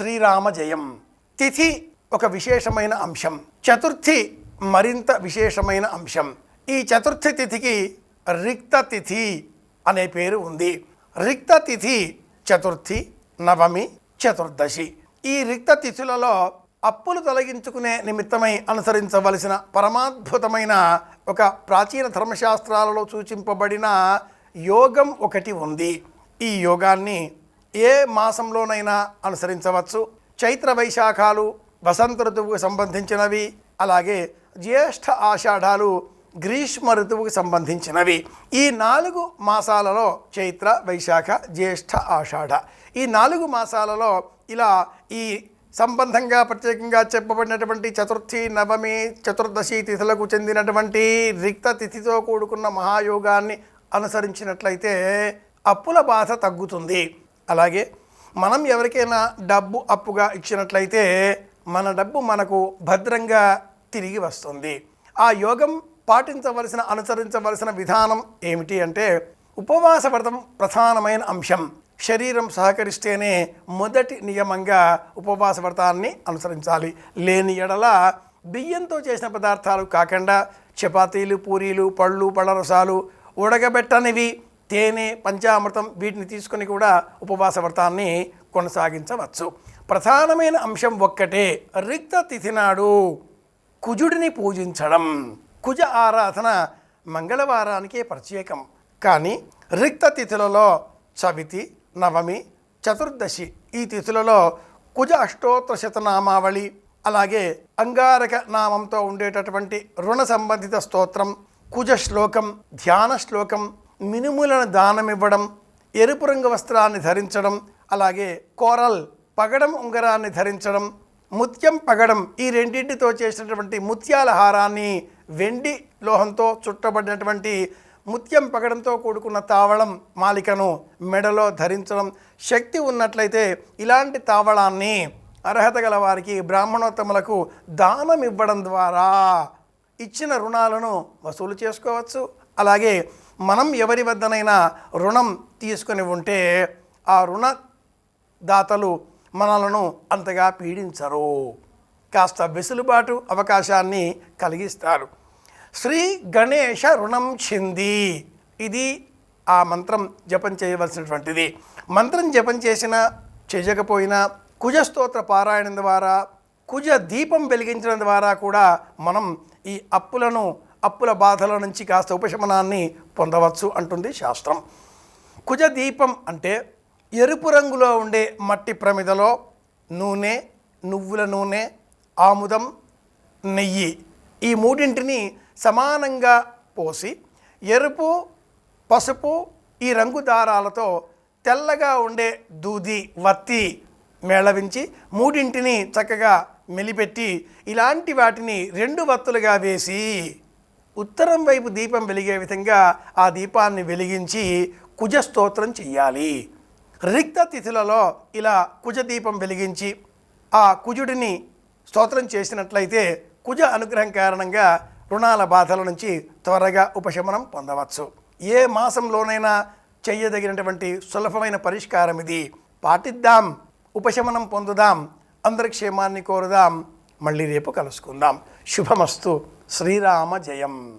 శ్రీరామ జయం. తిథి ఒక విశేషమైన అంశం. చతుర్థి మరింత విశేషమైన అంశం. ఈ చతుర్థి తిథికి రిక్త తిథి అనే పేరు ఉంది. రిక్త తిథి చతుర్థి నవమి చతుర్దశి. ఈ రిక్త తిథులలో అప్పులు తొలగించుకునే నిమిత్తమై అనుసరించవలసిన పరమాద్భుతమైన ఒక ప్రాచీన ధర్మశాస్త్రాలలో సూచింపబడిన యోగం ఒకటి ఉంది. ఈ యోగాన్ని ఏ మాసంలోనైనా అనుసరించవచ్చు. చైత్ర వైశాఖాలు వసంత ఋతువుకు సంబంధించినవి అలాగే జ్యేష్ఠ ఆషాఢాలు గ్రీష్మ ఋతువుకు సంబంధించినవి. ఈ నాలుగు మాసాలలో చైత్ర వైశాఖ జ్యేష్ఠ ఆషాఢ. ఈ నాలుగు మాసాలలో ఇలా ఈ సంబంధంగా ప్రత్యేకంగా చెప్పబడినటువంటి చతుర్థి నవమి చతుర్దశి తిథులకు చెందినటువంటి రిక్త తిథితో కూడుకున్న మహాయోగాన్ని అనుసరించినట్లయితే అప్పుల బాధ తగ్గుతుంది. అలాగే మనం ఎవరికైనా డబ్బు అప్పుగా ఇచ్చినట్లయితే మన డబ్బు మనకు భద్రంగా తిరిగి వస్తుంది. ఆ యోగం పాటించవలసిన అనుసరించవలసిన విధానం ఏమిటి అంటే ఉపవాస వ్రతం ప్రధానమైన అంశం. శరీరం సహకరిస్తేనే మొదటి నియమంగా ఉపవాస వ్రతాన్ని అనుసరించాలి. లేని ఎడల బియ్యంతో చేసిన పదార్థాలు కాకుండా చపాతీలు పూరీలు పళ్ళు పళ్ళరసాలు ఉడకబెట్టనివి తేనె పంచామృతం వీటిని తీసుకొని కూడా ఉపవాస వ్రతాన్ని కొనసాగించవచ్చు. ప్రధానమైన అంశం ఒక్కటే రిక్త తిథి నాడు కుజుడిని పూజించడం. కుజ ఆరాధన మంగళవారానికే ప్రత్యేకం. కానీ రిక్త తిథులలో చవితి నవమి చతుర్దశి ఈ తిథులలో కుజ అష్టోత్తర శతనామావళి అలాగే అంగారక నామంతో ఉండేటటువంటి రుణ సంబంధిత స్తోత్రం కుజ శ్లోకం ధ్యాన శ్లోకం మినుములను దానం ఇవ్వడం ఎరుపు రంగు వస్త్రాన్ని ధరించడం అలాగే కోరల్ పగడం ఉంగరాన్ని ధరించడం ముత్యం పగడం ఈ రెండింటితో చేసినటువంటి ముత్యాల హారాన్ని వెండి లోహంతో చుట్టబడినటువంటి ముత్యం పగడంతో కూడుకున్న తావళం మాలికను మెడలో ధరించడం. శక్తి ఉన్నట్లయితే ఇలాంటి తావళాన్ని అర్హత గల వారికి బ్రాహ్మణోత్తములకు దానం ఇవ్వడం ద్వారా ఇచ్చిన రుణాలను వసూలు చేసుకోవచ్చు. అలాగే మనం ఎవరి వద్దనైనా రుణం తీసుకొని ఉంటే ఆ రుణదాతలు మనలను అంతగా పీడించరు. కాస్త వెసులుబాటు అవకాశాన్ని కలిగిస్తారు. శ్రీ గణేష రుణం చింది. ఇది ఆ మంత్రం జపం చేయవలసినటువంటిది. మంత్రం జపం చేసిన చేయకపోయినా కుజస్తోత్ర పారాయణం ద్వారా కుజ దీపం వెలిగించడం ద్వారా కూడా మనం ఈ అప్పులను అప్పుల బాధల నుంచి కాస్త ఉపశమనాన్ని పొందవచ్చు అంటుంది శాస్త్రం. కుజ దీపం అంటే ఎరుపు రంగులో ఉండే మట్టి ప్రమిదలో నూనె నువ్వుల నూనె ఆముదం నెయ్యి ఈ మూడింటిని సమానంగా పోసి ఎరుపు పసుపు ఈ రంగు దారాలతో తెల్లగా ఉండే దూది వత్తి మేళవించి మూడింటిని చక్కగా మెలిపెట్టి ఇలాంటి వాటిని రెండు వత్తులుగా వేసి ఉత్తరం వైపు దీపం వెలిగే విధంగా ఆ దీపాన్ని వెలిగించి కుజస్తోత్రం చెయ్యాలి. రిక్త తిథులలో ఇలా కుజ దీపం వెలిగించి ఆ కుజుడిని స్తోత్రం చేసినట్లయితే కుజ అనుగ్రహం కారణంగా రుణాల బాధల నుంచి త్వరగా ఉపశమనం పొందవచ్చు. ఏ మాసంలోనైనా చెయ్యదగినటువంటి సులభమైన పరిష్కారం ఇది. పాటిద్దాం ఉపశమనం పొందుదాం అందరి క్షేమాన్ని కోరుదాం. మళ్ళీ రేపు కలుసుకుందాం. శుభమస్తు. శ్రీరామ జయం.